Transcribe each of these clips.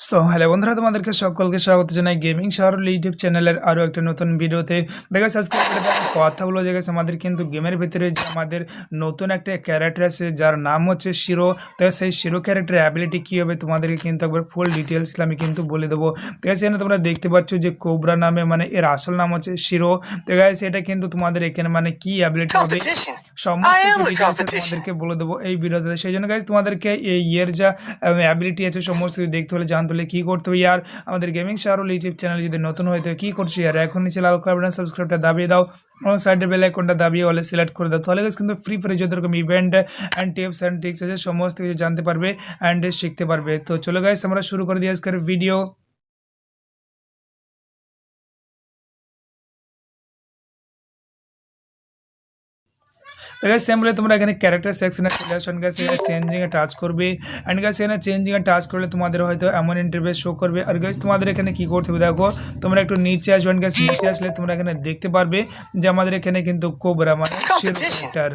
So hello বন্ধুরা তোমাদেরকে সকলকে স্বাগত জানাই গেমিং শহর ইউটিউব চ্যানেলের আরও একটা নতুন ভিডিওতে দেখা সাবস্ক্রাইব করে কথা বলো যে আমাদের কিন্তু গেমের ভিতরে যে আমাদের নতুন একটা ক্যারেক্টার আছে যার নাম হচ্ছে শিরো তো সেই শিরো ক্যারেক্টার অ্যাবিলিটি কী হবে তোমাদেরকে কিন্তু একবার ফুল ডিটেলস আমি কিন্তু বলে দেবো। আছে এখানে তোমরা দেখতে পাচ্ছ যে কোবরা নামে মানে এর আসল নাম হচ্ছে শিরো তো গাইস এটা কিন্তু তোমাদের এখানে মানে কি অ্যাবিলিটি হবে. সমস্ত. তোমাদেরকে বলে দেবো এই ভিডিওতে সেই জন্য গাইজ তোমাদেরকে এই ইয়ের যা অ্যাবিলিটি আছে সমস্ত দেখতে হলে জানতে হলে কী করতে হবে ইয়ার? আমাদের গেমিং শাহরুল ইউটিউব চ্যানেল যদি নতুন হয়ে থাকে, কী করছ ইয়ার? এখন নিচে লাল কালার সাবস্ক্রাইবটা দাবিয়ে দাও। এবং সাইডে বেল আইকনটা দাবিয়ে হলে সিলেক্ট করে দাও। তাহলে কিন্তু ফ্রি ফ্রি যত event and tips and tricks আছে, সমস্ত কিছু জানতে পারবে অ্যান্ড শিখতে পারবে। তো চলো গাইস আমরা শুরু করে দিই আজকের ভিডিও তো গাইস সিম্পলি তোমরা এখানে ক্যারেক্টার সেকশনে চলে আসো গাইস এখানে চেঞ্জিং এ টাচ করবে। অ্যান্ড গাইস এখানে চেঞ্জিং এ টাচ করলে তোমাদের হয়তো এমন ইন্টারফেস শো করবে। আর গাইস তোমাদের এখানে কি করতে হবে দেখো তোমরা একটু নিচে আসবে গাইস নিচে আসলে তোমরা এখানে দেখতে পারবে যে আমাদের এখানে কিন্তু কোবরা মানে ক্যারেক্টার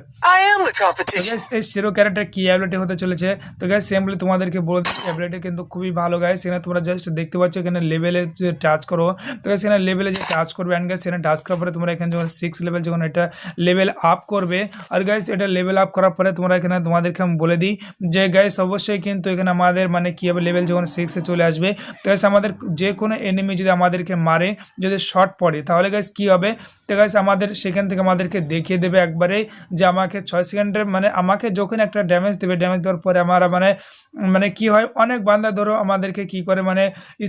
এই শিরো ক্যারেক্টার কি অ্যাবিলিটি হতে চলেছে? তো সিম্পলি তোমাদেরকে বলে দিই অ্যাবিলিটি কিন্তু খুবই ভালো গাইস এখানে তোমরা জাস্ট দেখতে পাচ্ছ এখানে লেভেলের যে টাচ করো। তো গাইস এখানে লেভেলে যে টাচ করবে অ্যান্ড গাইস এখানে টাচ করার পরে তোমরা এখানে যখন সিক্স লেভেল যখন এটা লেভেল আপ করবে আর গাইস এটা লেভেল আপ করার পরে তোমরা এখানে তোমাদেরকে আমি বলে দিই যে গাইস অবশ্যই কিন্তু এখানে আমাদের মানে কী হবে লেভেল যখন সিক্সে চলে আসবে, তো গাইস আমাদের যে কোনো এনিমি যদি আমাদেরকে মারে, যদি শর্ট পড়ে, তাহলে গাইস কী হবে? তো গাইস আমাদের সেখান থেকে আমাদেরকে দেখিয়ে দেবে একবারে যে আমাকে ছয় সেকেন্ডের মানে আমাকে যখন একটা ড্যামেজ দেবে ড্যামেজ দেওয়ার পরে আমার মানে মানে কি হয়? অনেক বান্দা ধরো আমাদেরকে কি করে মানে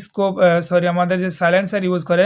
স্কোপ সরি আমাদের যে সাইলেন্সার ইউজ করে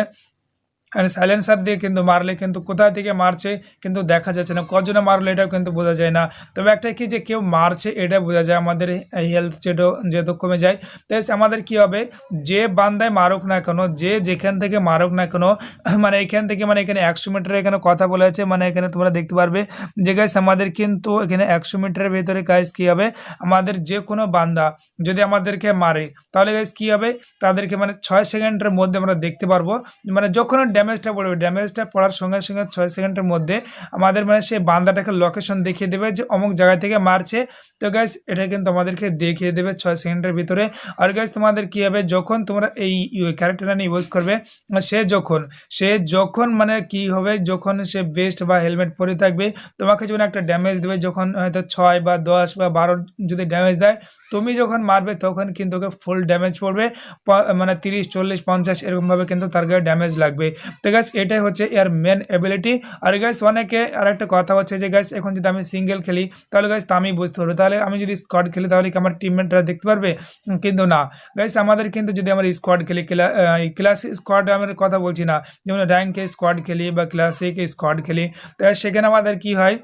আর সাইলেন্সার দিয়ে কিন্তু মারলে কিন্তু কোথা থেকে মারছে কিন্তু দেখা যাচ্ছে না। কজনে মারলে এটাও কিন্তু বোঝা যায় না। তবে একটা কি যে কেউ মারছে এটা বোঝা যায় আমাদের হেলথ যেটা, যেহেতু কমে যায়। তাই আমাদের কি হবে? যে বান্দায় মারুক না কেন, যে যেখান থেকে মারুক না কেন মানে এখান থেকে মানে এখানে একশো মিটারের এখানে কথা বলা আছে মানে এখানে তোমরা দেখতে পারবে যে গাইস আমাদের কিন্তু এখানে একশো মিটারের ভেতরে গাইস কী হবে? আমাদের যে কোনো বান্দা যদি আমাদেরকে মারে, তাহলে গাইস কী হবে? তাদেরকে মানে ছয় সেকেন্ডের মধ্যে আমরা দেখতে পারব। মানে যখন ড্যামেজটা পড়বে। ড্যামেজটা পড়ার সঙ্গে সঙ্গে ছয় সেকেন্ডের মধ্যে আমাদের মানে সেই বান্দাটাকে লোকেশন দেখিয়ে দেবে যে অমুক জায়গা থেকে মারছে। তো গাইস এটা কিন্তু আমাদেরকে দেখিয়ে দেবে ছয় সেকেন্ডের ভিতরে। আর গাইস তোমাদের কী হবে? যখন তোমরা এই ক্যারেক্টারটা নিয়ে ইউজ করবে, সে যখন সে যখন মানে কি হবে? যখন সে বেস্ট বা হেলমেট পরে থাকবে, তোমাকে যখন একটা ড্যামেজ দেবে, যখন হয়তো ছয় বা দশ বা বারো যদি ড্যামেজ দেয়, তুমি যখন মারবে, তখন কিন্তু ওকে ফুল ড্যামেজ পড়বে। মানে তিরিশ, চল্লিশ, পঞ্চাশ, এরকমভাবে কিন্তু তার গায়ে ড্যামেজ লাগবে। তো গ্যাস এটাই হচ্ছে এর মেন অ্যাবিলিটি আর গ্যাস অনেকে আর একটা কথা হচ্ছে যে গ্যাস এখন যদি আমি সিঙ্গেল খেলি, তাহলে গ্যাস আমি বুঝতে পারব। তাহলে আমি যদি স্কোয়াড খেলি, তাহলে কি আমার টিমমেটরা দেখতে পারবে? কিন্তু না। গ্যাস আমাদের কিন্তু যদি আমরা স্কোয়াড খেলি ক্লাস স্কোয়াড আমার কথা বলছি না। যেমন র্যাঙ্কে স্কোয়াড খেলি বা ক্লাসিক স্কোয়াড খেলি, তো সেখানে আমাদের কি হয়?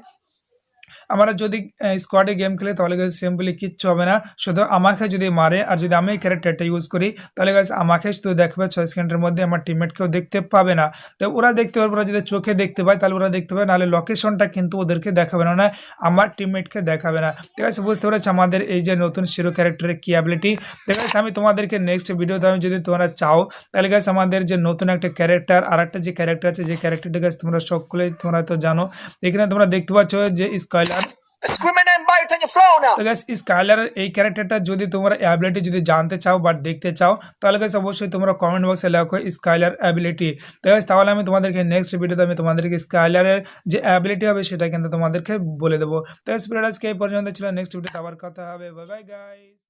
আমরা যদি স্কোয়াডে গেম খেলে, তাহলে গাছ সিম্পলি কিচ্ছু হবে না। শুধু আমাকে যদি মারে, আর যদি আমি ক্যারেক্টারটা ইউজ করি, তাহলে গাছ আমাকে শুধু দেখবে ছয় সেকেন্ডের মধ্যে আমার টিমমেটকেও দেখতে পাবে না। তো ওরা দেখতে পারবে ওরা যদি চোখে দেখতে পায়, তাহলে ওরা দেখতে পাবে, নাহলে লোকেশনটা কিন্তু ওদেরকে দেখাবে না না, আমার টিমমেটকে দেখাবে না। ঠিক আছে বুঝতে পেরেছি আমাদের এই যে নতুন শিরো ক্যারেক্টারের কি অ্যাবিলিটি ঠিক আছে আমি তোমাদেরকে নেক্সট ভিডিওতে আমি যদি তোমরা চাও, তাহলে গাছ আমাদের যে নতুন একটা ক্যারেক্টার আর একটা যে ক্যারেক্টার আছে, যে ক্যারেক্টারটা গাছ তোমরা সকলেই তোমরা তো জানো, এখানে তোমরা দেখতে পাচ্ছ যে Skyler Discriminate bite on your flow now. তো গ্যাস স্কাইলারের এই ক্যারেক্টারটা যদি তোমরা অ্যাবিলিটি যদি জানতে চাও বা দেখতে চাও তাহলে গ্যাস অবশ্যই তোমরা কমেন্ট বক্সে লেখো স্কাইলার অ্যাবিলিটি তো গ্যাস তাহলে আমি তোমাদেরকে নেক্সট ভিডিওতে আমি তোমাদেরকে স্কাইলারের যে অ্যাবিলিটি হবে সেটা কিন্তু তোমাদেরকে বলে দেবো তো স্পিরিট আজকে এই পর্যন্ত ছিল নেক্সট ভিডিওতে আবার কথা হবে বাই বাই গাইস